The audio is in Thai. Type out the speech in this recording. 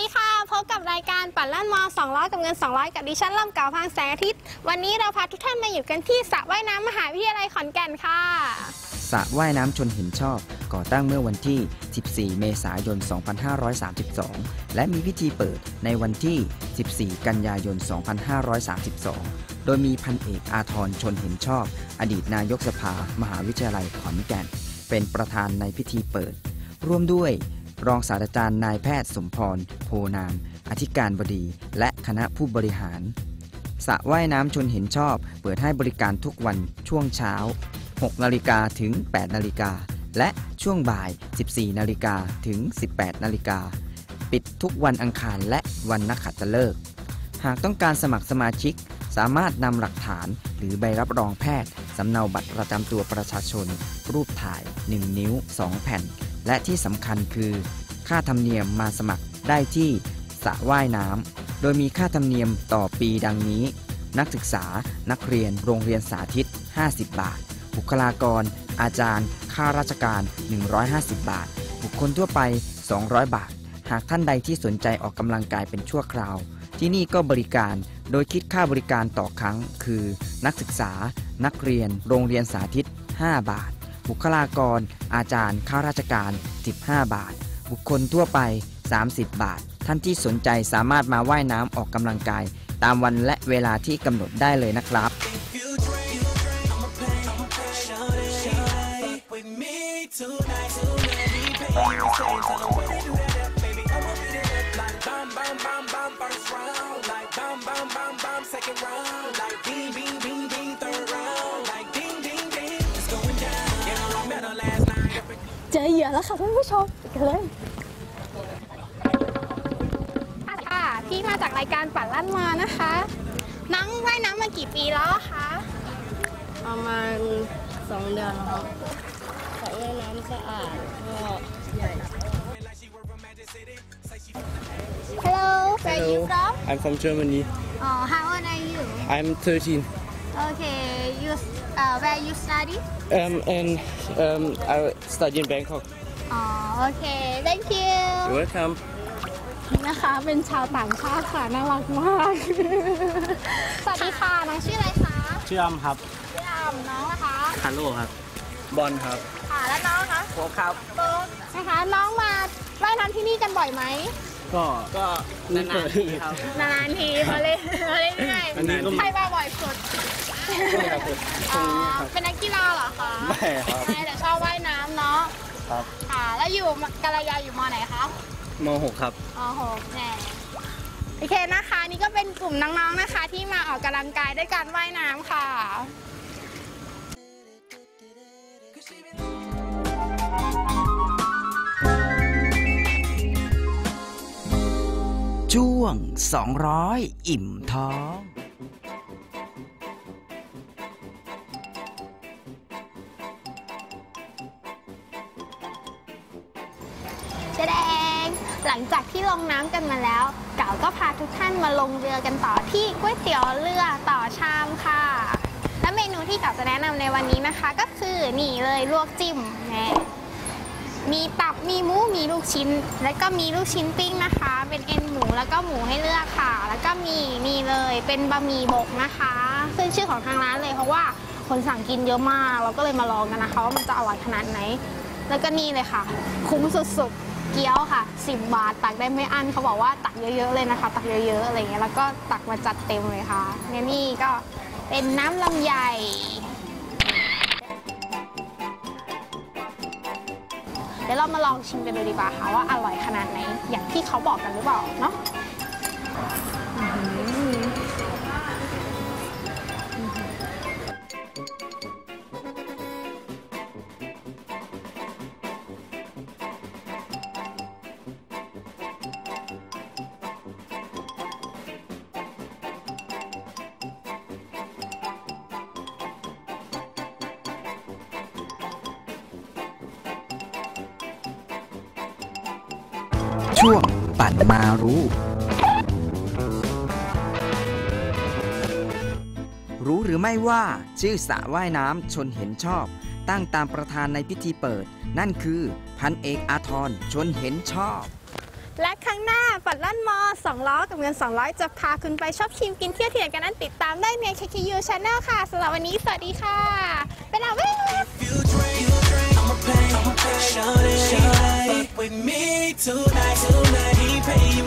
ดีค่ะ พบกับรายการปั่นลั่นมอ200 กับเงิน 200 กับดิฉันล่ำเก่าพังแสงอาทิตย์ วันนี้เราพาทุกท่านมาอยู่กันที่สระว่ายน้ำมหาวิทยาลัยขอนแก่นค่ะ สระว่ายน้ำชนเห็นชอบ ก่อตั้งเมื่อวันที่ 14 เมษายน 2532 และมีพิธีเปิดในวันที่ 14 กันยายน 2532 โดยมีพันเอกอาทรชนเห็นชอบ อดีตนายกสภา มหาวิทยาลัยขอนแก่น เป็นประธานในพิธีเปิด ร่วมด้วย รองศาสตราจารย์นายแพทย์สมพร โพนาม อธิการบดี และคณะผู้บริหารสระว่ายน้ำชนเห็นชอบ เปิดให้บริการทุกวันช่วงเช้า 6 นาฬิกาถึง 8 นาฬิกา และช่วงบ่าย 14 นาฬิกาถึง 18 นาฬิกา ปิดทุกวันอังคารและวันนักขัตฤกษ์หากต้องการสมัครสมาชิก สามารถนำหลักฐานหรือใบรับรองแพทย์ สำเนาบัตรประจำตัวประชาชน รูปถ่าย 1 นิ้ว 2 แผ่น และที่สำคัญคือ ค่าธรรมเนียมมาสมัครได้ที่สระว่ายน้ำโดยมีค่าธรรมเนียมต่อปีดังนี้ นักศึกษา นักเรียน โรงเรียนสาธิต 50 บาท บุคลากร อาจารย์ ข้าราชการ 150 บาท บุคคลทั่วไป 200 บาท หากท่านใดที่สนใจออกกำลังกายเป็นชั่วคราว ที่นี่ก็บริการโดยคิดค่าบริการต่อครั้ง คือ นักศึกษา นักเรียน โรงเรียนสาธิต 5 บาท บุคลากร อาจารย์ ข้าราชการ 15 บาท บุคคลทั่วไป 30 บาท ท่านที่สนใจสามารถมาว่ายน้ำออกกำลังกาย ตามวันและเวลาที่กำหนดได้เลยนะครับ เจอเหยื่อแล้วค่ะท่านผู้ชมไปกันเลยค่ะพี่มาจากรายการปั่นลั่นมานะคะน้องว่ายน้ำมากี่ปีแล้วอะคะประมาณสองเดือนแล้วครับสระว่ายน้ำสะอาดก็ใหญ่ Hello where are you from I'm from Germany. Oh how old are you I'm 13. Okay you uh, where you study Um, and um, I study in Bangkok. อ๋อโอเค thank you You're welcome. นี่นะคะเป็นชาวต่างชาติค่ะน่ารักมาก สวัสดีค่ะน้องชื่ออะไรคะชื่ออ้ำครับชื่ออามน้องนะคะฮัลโหลครับ บอลครับ ค่ะแล้วน้องคะโคครับโบ๊ทนะคะน้องมาว่ายน้ำที่นี่กันบ่อยไหมก็ก็นานๆทีครับนานๆทีมาเล่นมาเล่นง่ายอันนี้ก็ใครมาบ่อยสุด ครับผมอ๋อเป็นนักกีฬาเหรอคะไม่ครับใช่แต่ชอบว่ายน้ำเนาะครับค่ะแล้วอยู่กาลยาอยู่มอไหนคะม .6 ครับอ๋อโหแหน่โอเคนะคะนี่ก็เป็นกลุ่มน้องๆนะคะ ที่มาออกกำลังกายด้วยการว่ายน้ำค่ะช่วง 200 อิ่มท้อง แสดง หลังจากที่ลงน้ำกันมาแล้ว เก๋าก็พาทุกท่านมาลงเรือกันต่อที่ก๋วยเตี๋ยวเรือต่อชามค่ะ และเมนูที่เก๋าจะแนะนำในวันนี้นะคะ ก็คือนี่เลยลวกจิ้มแหม่มีตับมีหมูมีลูกชิ้น แล้วก็มีลูกชิ้นปิ้งนะคะ เป็นเอ็นหมูแล้วก็หมูให้เลือกค่ะ แล้วก็มีนี่เลยเป็นบะหมี่บกนะคะขึ้นชื่อของทางร้านเลยเพราะว่าคนสั่งกินเยอะมาก เราก็เลยมาลองกันนะคะว่ามันจะอร่อยขนาดไหน แล้วก็นี่เลยค่ะ คุ้มสุดๆ เกี๊ยวค่ะ 10 บาท ตักได้ไม่อั้นเขาบอกว่าตักเยอะๆเลยนะคะ ตักเยอะๆอะไรเงี้ยแล้วก็ตักมาจัดเต็มเลยค่ะเนี่ยนี่ก็เป็นน้ำลำไยเดี๋ยวเรามาลองชิมกันดูดีกว่าค่ะว่าอร่อยขนาดไหนอย่างที่เขาบอกกันหรือเปล่าเนาะ ช่วงปั่นมารู้ รู้หรือไม่ว่าชื่อสระว่ายน้ำชนเห็นชอบ ตั้งตามประธานในพิธีเปิด นั่นคือพันเอกอาทรชนเห็นชอบ และครั้งหน้าปัดลั่นมอ2ล้อกับเงิน 200 จะพาคุณไปชอบชิมกินเที่ยวเที่ไหนกันนั้นติดตามได้ใน KKU Channel ค่ะสำหรับวันนี้สวัสดีค่ะ ไปแล้วบ๊ายบาย you with me tonight, tonight, he pay you